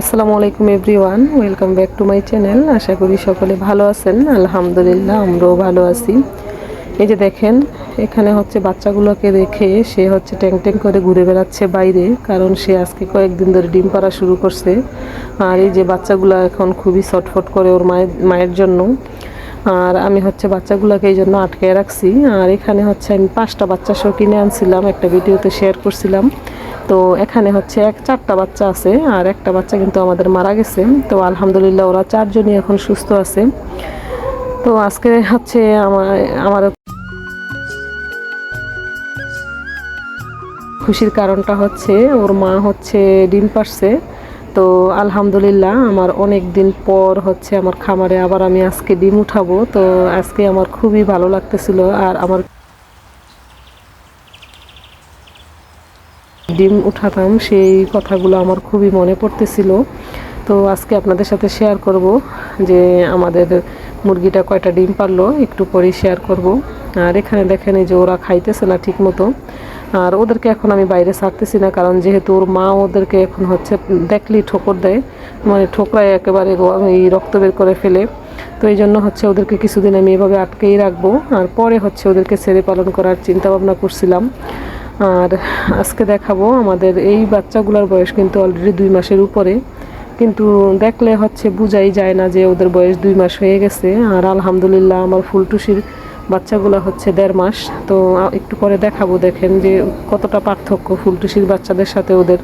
আসসালামু আলাইকুম everyone, welcome back to my channel. আশা করি সকলে ভালো আছেন। আলহামদুলিল্লাহ, আমরাও ভালো আছি। এই যে দেখেন, এখানে হচ্ছে বাচ্চাগুলোকে রেখে সে হচ্ছে ট্যাং ট্যাং করে ঘুরে বেড়াচ্ছে বাইরে, কারণ সে আজকে কয়েকদিন ধরে ডিম পাড়া শুরু করছে। আর এই যে বাচ্চাগুলো এখন খুবই ছটফট করে ওর মায়ের মায়ের জন্য। আর আমি হচ্ছে বাচ্চাগুলোকে এই জন্য আটকে রাখছি। আর এখানে হচ্ছে আমি পাঁচটা বাচ্চা সহ কিনে আনছিলাম, একটা ভিডিওতে শেয়ার করছিলাম। তো এখানে হচ্ছে এক চারটা বাচ্চা আছে আর একটা বাচ্চা কিন্তু আমাদের মারা গেছে। তো আলহামদুলিল্লাহ ওরা চারজনই এখন সুস্থ আছে। তো আজকে হচ্ছে আমার আমার খুশির কারণটা হচ্ছে ওর মা হচ্ছে ডিম পারছে। তো আলহামদুলিল্লাহ আমার অনেক দিন পর হচ্ছে আমার খামারে আবার আমি আজকে ডিম উঠাবো। তো আজকে আমার খুবই ভালো লাগতেছিল আর আমার ডিম উঠাতাম সেই কথাগুলো আমার খুবই মনে পড়তেছিল। তো আজকে আপনাদের সাথে শেয়ার করব যে আমাদের মুরগিটা কয়টা ডিম পারল একটু পরেই শেয়ার করব। আর এখানে দেখেন যে ওরা খাইতেছে না ঠিক মতো আর ওদেরকে এখন আমি বাইরে ছাড়তেছি না, কারণ যেহেতু ওর মা ওদেরকে এখন হচ্ছে দেখলেই ঠোকর দেয় মানে ঠোকরায় একেবারে এই রক্ত বের করে ফেলে। তো এই জন্য হচ্ছে ওদেরকে কিছুদিন আমি এভাবে আটকেই রাখব। আর পরে হচ্ছে ওদেরকে ছেড়ে পালন করার চিন্তা ভাবনা করছিলাম। আর আজকে দেখাবো আমাদের এই বাচ্চাগুলোর বয়স কিন্তু অলরেডি দুই মাসের উপরে। কিন্তু দেখলে হচ্ছে বুঝাই যায় না যে ওদের বয়স দুই মাস হয়ে গেছে। আর আলহামদুলিল্লাহ আমার ফুলটুসির বাচ্চাগুলো হচ্ছে দেড় মাস। তো একটু পরে দেখাবো, দেখেন যে কতটা পার্থক্য ফুলটুসির বাচ্চাদের সাথে ওদের।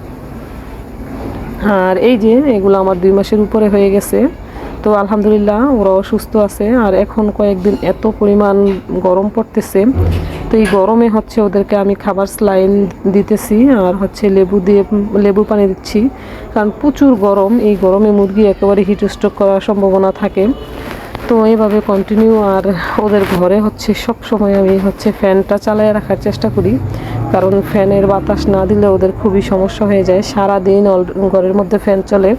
আর এই যে, এগুলো আমার দুই মাসের উপরে হয়ে গেছে। তো আলহামদুলিল্লাহ ওরাও সুস্থ আছে আর এখন কয়েকদিন এত পরিমাণ গরম পড়তেছে। তো এই গরমে হচ্ছে ওদেরকে আমি খাবার স্লাইন দিতেছি আর হচ্ছে লেবু দিয়ে লেবু পানি দিচ্ছি। কারণ প্রচুর গরম, এই গরমে মুরগি একেবারে হিটস্ট্রোক করার সম্ভাবনা থাকে। তো এইভাবে কন্টিনিউ আর ওদের ঘরে হচ্ছে সব সময় আমি হচ্ছে ফ্যানটা চালিয়ে রাখার চেষ্টা করি। কারণ ফ্যানের বাতাস না দিলে ওদের খুবই সমস্যা হয়ে যায়। সারা দিন ঘরের মধ্যে ফ্যান চলে।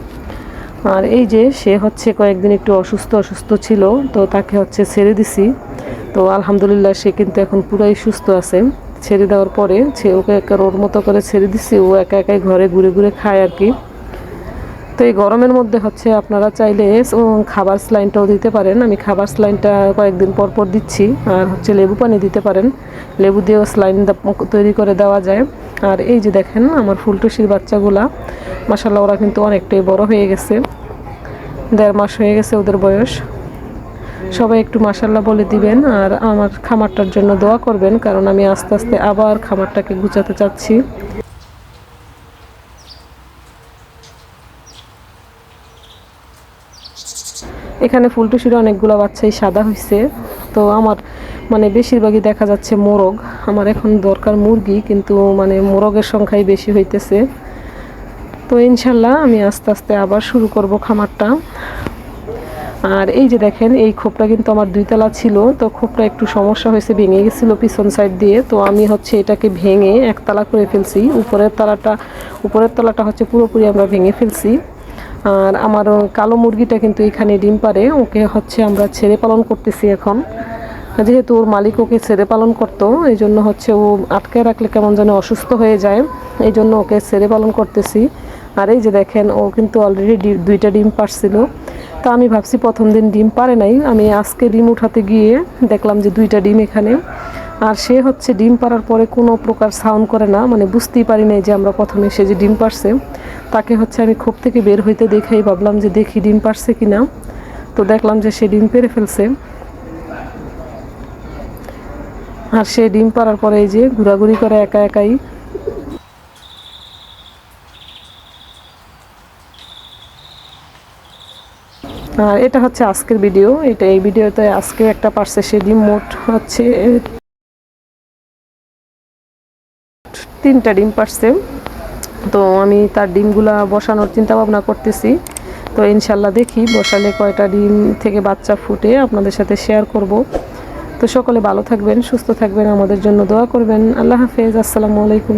আর এই যে সে হচ্ছে কয়েকদিন একটু অসুস্থ অসুস্থ ছিল, তো তাকে হচ্ছে ছেড়ে দিছি। তো আলহামদুলিল্লাহ সে কিন্তু এখন পুরাই সুস্থ আছে। ছেড়ে দেওয়ার পরে সে ওকে একা ওর মতো করে ছেড়ে দিছি, ও একা একাই ঘরে ঘুরে ঘুরে খায় আর কি। তো এই গরমের মধ্যে হচ্ছে আপনারা চাইলে খাবার স্লাইনটাও দিতে পারেন। আমি খাবার স্লাইনটা কয়েকদিন পর পর দিচ্ছি, আর হচ্ছে লেবু পানি দিতে পারেন। লেবু দিয়েও স্লাইন তৈরি করে দেওয়া যায়। আর এই যে দেখেন আমার ফুলটুসির বাচ্চাগুলা মাসাল্লাহ ওরা কিন্তু অনেকটাই বড় হয়ে গেছে। দেড় মাস হয়ে গেছে ওদের বয়স। সবাই একটু মাসাল্লাহ বলে দিবেন আর আমার খামারটার জন্য দোয়া করবেন, কারণ আমি আস্তে আস্তে আবার খামারটাকে গুছাতে চাচ্ছি। এখানে ফুলটুসির অনেকগুলো বাচ্চাই সাদা হয়েছে তো আমার মানে বেশিরভাগই দেখা যাচ্ছে মোরগ। আমার এখন দরকার মুরগি, কিন্তু মানে মোরগের সংখ্যাই বেশি হইতেছে। তো ইনশাল্লাহ আমি আস্তে আস্তে আবার শুরু করব খামারটা। আর এই যে দেখেন, এই খোপটা কিন্তু আমার দুইতলা ছিল, তো খোপটা একটু সমস্যা হয়েছে, ভেঙে গেছিল পিছন সাইড দিয়ে। তো আমি হচ্ছে এটাকে ভেঙে একতলা করে ফেলছি। উপরের তলাটা উপরের তলাটা হচ্ছে পুরোপুরি আমরা ভেঙে ফেলছি। আর আমার কালো মুরগিটা কিন্তু এখানে ডিম পারে ওকে হচ্ছে আমরা ছেড়ে পালন করতেছি এখন। যেহেতু ওর মালিক ওকে ছেড়ে পালন করতো, এই জন্য হচ্ছে ও আটকে রাখলে কেমন যেন অসুস্থ হয়ে যায়। এই জন্য ওকে ছেড়ে পালন করতেছি। আর এই যে দেখেন, ও কিন্তু অলরেডি দুইটা ডিম পারছিল। তো আমি ভাবছি প্রথম দিন ডিম পারে নাই। আমি আজকে ডিম উঠাতে গিয়ে দেখলাম যে দুইটা ডিম এখানে। আর সে হচ্ছে ডিম পাড়ার পরে কোনো প্রকার সাউন্ড করে না। মানে বুঝতেই পারি নাই যে আমরা প্রথমে সে যে ডিম পারছে, তাকে হচ্ছে আমি খোপ থেকে বের হইতে দেখেই। ভাবলাম যে দেখি ডিম পারছে কি না তো দেখলাম যে সে ডিম পেরে ফেলছে। আর সে ডিম পাড়ার পরে যে ঘোরাঘুরি করে একা একাই। আর এটা হচ্ছে আজকের ভিডিও এটা এই ভিডিওতে আজকে একটা পারছে সে ডিম, মোট হচ্ছে তিনটা ডিম পারছে। তো আমি তার ডিমগুলা বসানোর চিন্তা ভাবনা করতেছি। তো ইনশাল্লাহ দেখি, বসালে কয়টা ডিম থেকে বাচ্চা ফুটে আপনাদের সাথে শেয়ার করব। তো সকলে ভালো থাকবেন সুস্থ থাকবেন আমাদের জন্য দোয়া করবেন। আল্লাহ হাফেজ আসসালামু আলাইকুম।